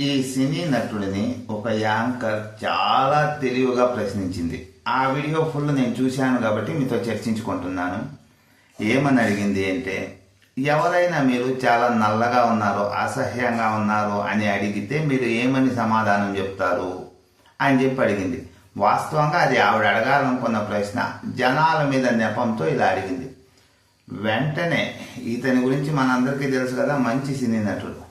ఈ సినీ నటుడిని ఒక యాంకర్ చాలా తెలివిగా ప్రశ్నించింది. ఆ వీడియో ఫుల్ నేను చూశాను కాబట్టి మీతో చర్చించుకుంటున్నాను. ఏమని అడిగింది అంటే ఎవరైనా మీరు చాలా నల్లగా ఉన్నారు అసహ్యంగా ఉన్నారు అని అడిగితే మీరు ఏమని సమాధానం చెప్తారు? అని చెప్పి అడిగింది. వాస్తవంగా అది ఆవిడ అడగాలనుకున్న ప్రశ్న జనాల మీద నెపంతో ఇలా అడిగింది. వెంటనే ఇతని గురించి మనందరికీ తెలుసు కదా మంచి సినీ నటుడు.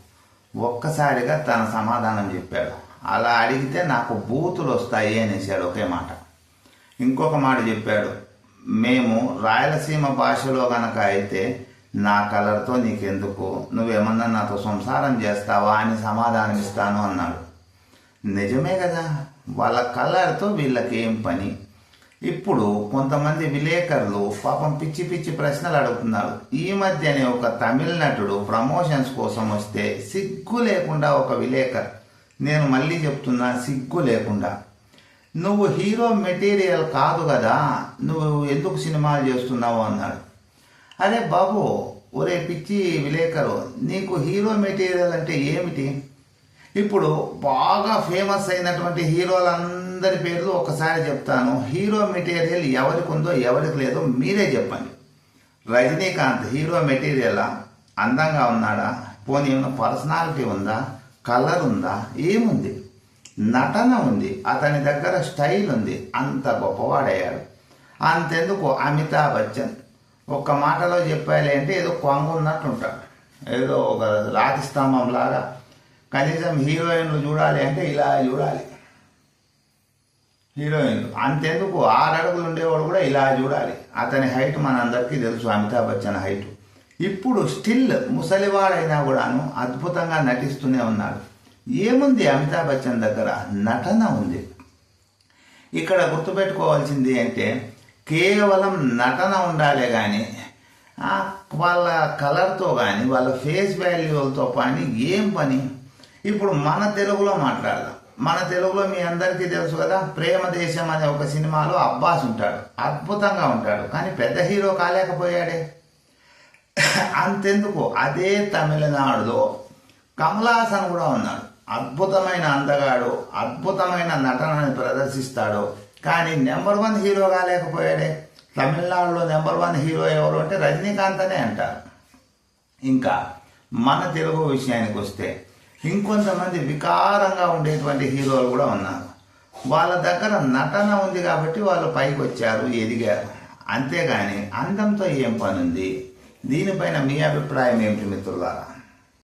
ఒక్కసారిగా తన సమాధానం చెప్పాడు. అలా అడిగితే నాకు బూతులు వస్తాయి అనేసాడు ఒకే మాట. ఇంకొక మాట చెప్పాడు. మేము రాయలసీమ భాషలో గనక అయితే నా కలర్తో నీకెందుకు? నువ్వేమన్నా నాతో సంసారం చేస్తావా అని సమాధానం ఇస్తాను అన్నాడు. నిజమే కదా. వాళ్ళ కలర్తో వీళ్ళకేం పని? ఇప్పుడు కొంతమంది విలేకరులు పాపం పిచ్చి పిచ్చి ప్రశ్నలు అడుగుతున్నారు. ఈ మధ్యనే ఒక తమిళ నటుడు ప్రమోషన్స్ కోసం వస్తే సిగ్గు లేకుండా ఒక విలేకర్ నేను మళ్ళీ చెప్తున్నా సిగ్గు లేకుండా. నువ్వు హీరో మెటీరియల్ కాదు కదా నువ్వు ఎందుకు సినిమాలు చేస్తున్నావు? అన్నాడు. అరే బాబు ఒరే పిచ్చి విలేకరు నీకు హీరో మెటీరియల్ అంటే ఏమిటి? ఇప్పుడు బాగా ఫేమస్ అయినటువంటి హీరోలందరి పేర్లు ఒకసారి చెప్తాను. హీరో మెటీరియల్ ఎవరికి ఉందో ఎవరికి లేదో మీరే చెప్పండి. రజనీకాంత్ హీరో మెటీరియలా? అందంగా ఉన్నాడా? పోనీ ఏమైనా పర్సనాలిటీ ఉందా? కలర్ ఉందా? ఏముంది? నటన ఉంది. అతని దగ్గర స్టైల్ ఉంది. అంత గొప్పవాడయ్యాడు. అంతెందుకు అమితాబ్ బచ్చన్? ఒక్క మాటలో చెప్పాలి అంటే ఏదో కొంగ ఉన్నట్టు ఉంటాడు ఏదో ఒక రాతి స్తంభం లాగా. కనీసం హీరోయిన్లు చూడాలి అంటే ఇలా చూడాలి. హీరోయిన్లు. అంతెందుకు? ఆరు అడుగులు ఉండేవాడు కూడా ఇలా చూడాలి. అతని హైట్ మనందరికీ తెలుసు అమితాబ్ బచ్చన్ హైట్. ఇప్పుడు స్టిల్ ముసలివాడైనా కూడాను అద్భుతంగా నటిస్తూనే ఉన్నాడు. ఏముంది అమితాబ్ బచ్చన్ దగ్గర? నటన ఉంది. ఇక్కడ గుర్తుపెట్టుకోవాల్సింది అంటే కేవలం నటన ఉండాలే కానీ వాళ్ళ కలర్తో కానీ వాళ్ళ ఫేస్ వాల్యూలతో పని ఏం పని? ఇప్పుడు మన తెలుగులో మాట్లాడదాం. మన తెలుగులో మీ అందరికీ తెలుసు కదా ప్రేమ దేశం అనే ఒక సినిమాలో అబ్బాస్ ఉంటాడు. అద్భుతంగా ఉంటాడు. కానీ పెద్ద హీరో కాలేకపోయాడే. అంతెందుకు? అదే తమిళనాడులో కమలాసన్ కూడా ఉన్నాడు. అద్భుతమైన అందగాడు అద్భుతమైన నటనని ప్రదర్శిస్తాడు. కానీ నెంబర్ వన్ హీరో కాలేకపోయాడే. తమిళనాడులో నెంబర్ వన్ హీరో ఎవరు అంటే రజనీకాంత్ అనే అంటారు. ఇంకా మన తెలుగు విషయానికి వస్తే ఇంకొంతమంది వికారంగా ఉండేటువంటి హీరోలు కూడా ఉన్నారు. వాళ్ళ దగ్గర నటన ఉంది కాబట్టి వాళ్ళు పైకి వచ్చారు ఎదిగారు. అంతేగాని అందంతో ఏం పనుంది? దీనిపైన మీ అభిప్రాయం ఏమిటి మిత్రులారా?